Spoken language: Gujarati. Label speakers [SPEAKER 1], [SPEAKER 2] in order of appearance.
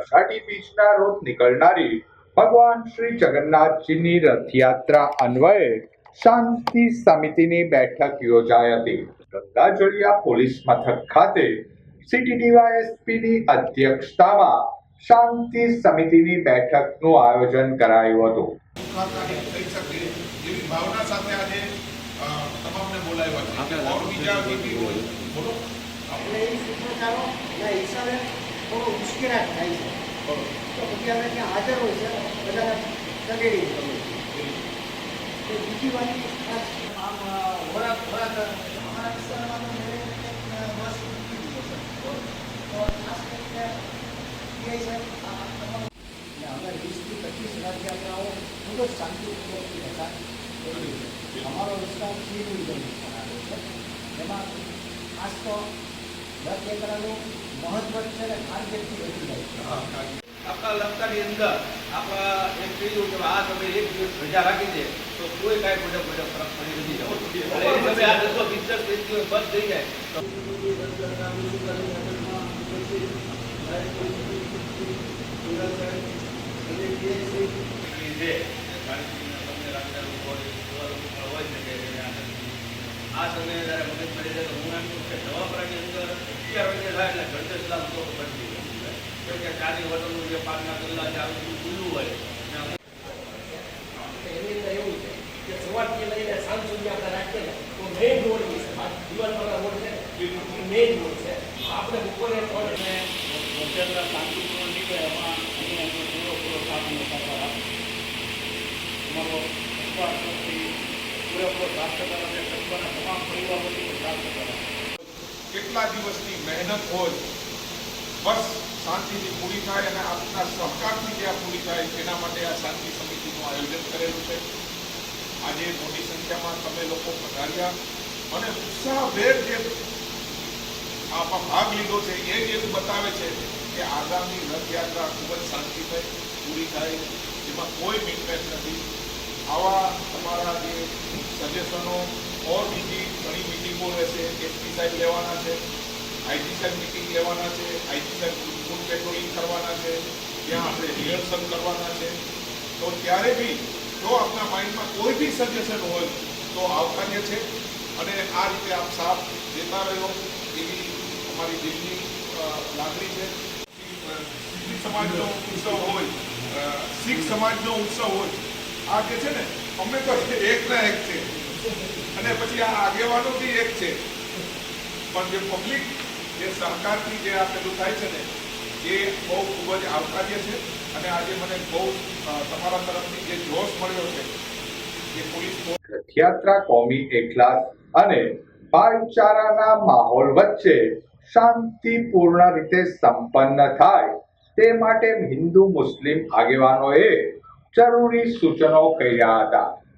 [SPEAKER 1] અષાઢી બીજના રોજ નીકળનારી ભગવાન શ્રી જગન્નાથજીની રથયાત્રા અન્વયે શાંતિ સમિતિની બેઠક યોજાઈ હતી. ગંગાજળિયા પોલીસ મથક ખાતે સિટી ડીવાયએસપીની અધ્યક્ષતામાં શાંતિ સમિતિની બેઠકનું આયોજન કરાયું હતું.
[SPEAKER 2] મુલાકાત થઈ શકે એવી ભાવના સાથે આજે તમામને બોલાવ્યા છે. ઓર બીજા જે બી હોય બોલો.
[SPEAKER 3] એટલે એ હિસાબે થોડો ઉશ્કેરાટ થાય છે. તો પછી અમે ત્યાં હાજર હોય છે બધા સગેડી કરીએ તો બીજી વાત ખાસ આમ વરાક વરાક અમારા વિસ્તારમાં બસ છે. તો ખાસ કરીને પીઆઈ સાહેબ અમે વીસથી પચીસ રથયાત્રાઓ ખૂબ જ શાંતિપૂર્વક હતા અમારો વિસ્તાર શિવની વિસ્તાર આવે છે. એમાં ખાસ તો મહત્વ છે ને ખાનગીરથી વધી જાય.
[SPEAKER 4] આપણા અંદર આપણા એમ કહ્યું કે આ તમે એક દિવસ રજા રાખી દે તો કોઈ કાંઈ મોટા મોટા ફરક પડી નથી જતો તમે આ દસો પિક્ચર થઈ ગયું બંધ થઈ જાય. આ સમયે જ્યારે મગજ પડી જાય તો હું એમ કહું કે પ્રાણી અંદર અગિયાર વાગે થાય એટલે ઘંટે સલામ તો બદલી કેમ કે ચાની હોટલનું જે પાકના ગલ્લા છે ખુલ્લું હોય ત્યાં
[SPEAKER 5] એની અંદર એવું છે કે સવારથી લઈને સાંજ સુધી આપણે રાખીએ ને તો મેઇન રોડ છે દિવાલ પર રોડ છે એ આપણે બપોરે ત્રણ ને
[SPEAKER 6] નીકળે એમાં અહીંયા અમે પૂરો પૂરો સાથ અને સહકાર આપીશું અમારો અખબાર તરફથી પૂરેપૂરો સાથ સહકાર અને કસ્બાના તમામ પરિવાર વતી પણ સાથ સહકાર આપીશું.
[SPEAKER 2] કેટલા દિવસની મહેનત હોય બસ શાંતિથી પૂરી થાય અને આપના સહકારથી ત્યાં પૂરી થાય, તેના માટે આ શાંતિ સમિતિનું આયોજન કરેલું છે. આજે મોટી સંખ્યામાં તમે લોકો પધાર્યા. અને ઉત્સાહભેર જે આમાં ભાગ લીધો છે, એ જ એવું બતાવે છે કે આગામી રથયાત્રા ખૂબ જ શાંતિમય પૂરી થાય. જેમાં કોઈ મિટમેટ નથી. આવા તમારા જે સજેશનો ઓર બીજી ઘણી મિટિંગો રહેશે એસપી સાહેબ લેવાના છે આઈટી સાહેબ મિટિંગ લેવાના છે આઈટી સાહેબ ફૂડ પેટ્રોલિંગ કરવાના છે ત્યાં આપણે રિહર્સલ કરવાના છે તો ત્યારે બી જો આપના માઇન્ડમાં કોઈ બી સજેશન હોય તો આવકાર્ય છે અને આ રીતે આપ સાફ દેતા રહ્યો એવી અમારી દિલની લાગણી છે અ, સમાજનો ઉત્સવ હોય શીખ સમાજનો ઉત્સવ હોય આ જે છે ને અમે તો એકના એક છે. અને પછી આ આગેવાનો બી એક છે. પણ જે પબ્લિક જે સહકારથી જે આ પેલું થાય છે ને, એ બહુ ખૂબ જ આવકાર્ય છે. અને આજે મને બહુ તમારા તરફથી જે જોશ મળ્યો છે, એ પોલીસ
[SPEAKER 1] રથયાત્રા કોમી એકલાસ અને ભાઈચારાના માહોલ વચ્ચે શાંતિપૂર્ણ રીતે સંપન્ન થાય તે માટે હિન્દુ મુસ્લિમ આગેવાનોએ જરૂરી સૂચનો કર્યા હતા.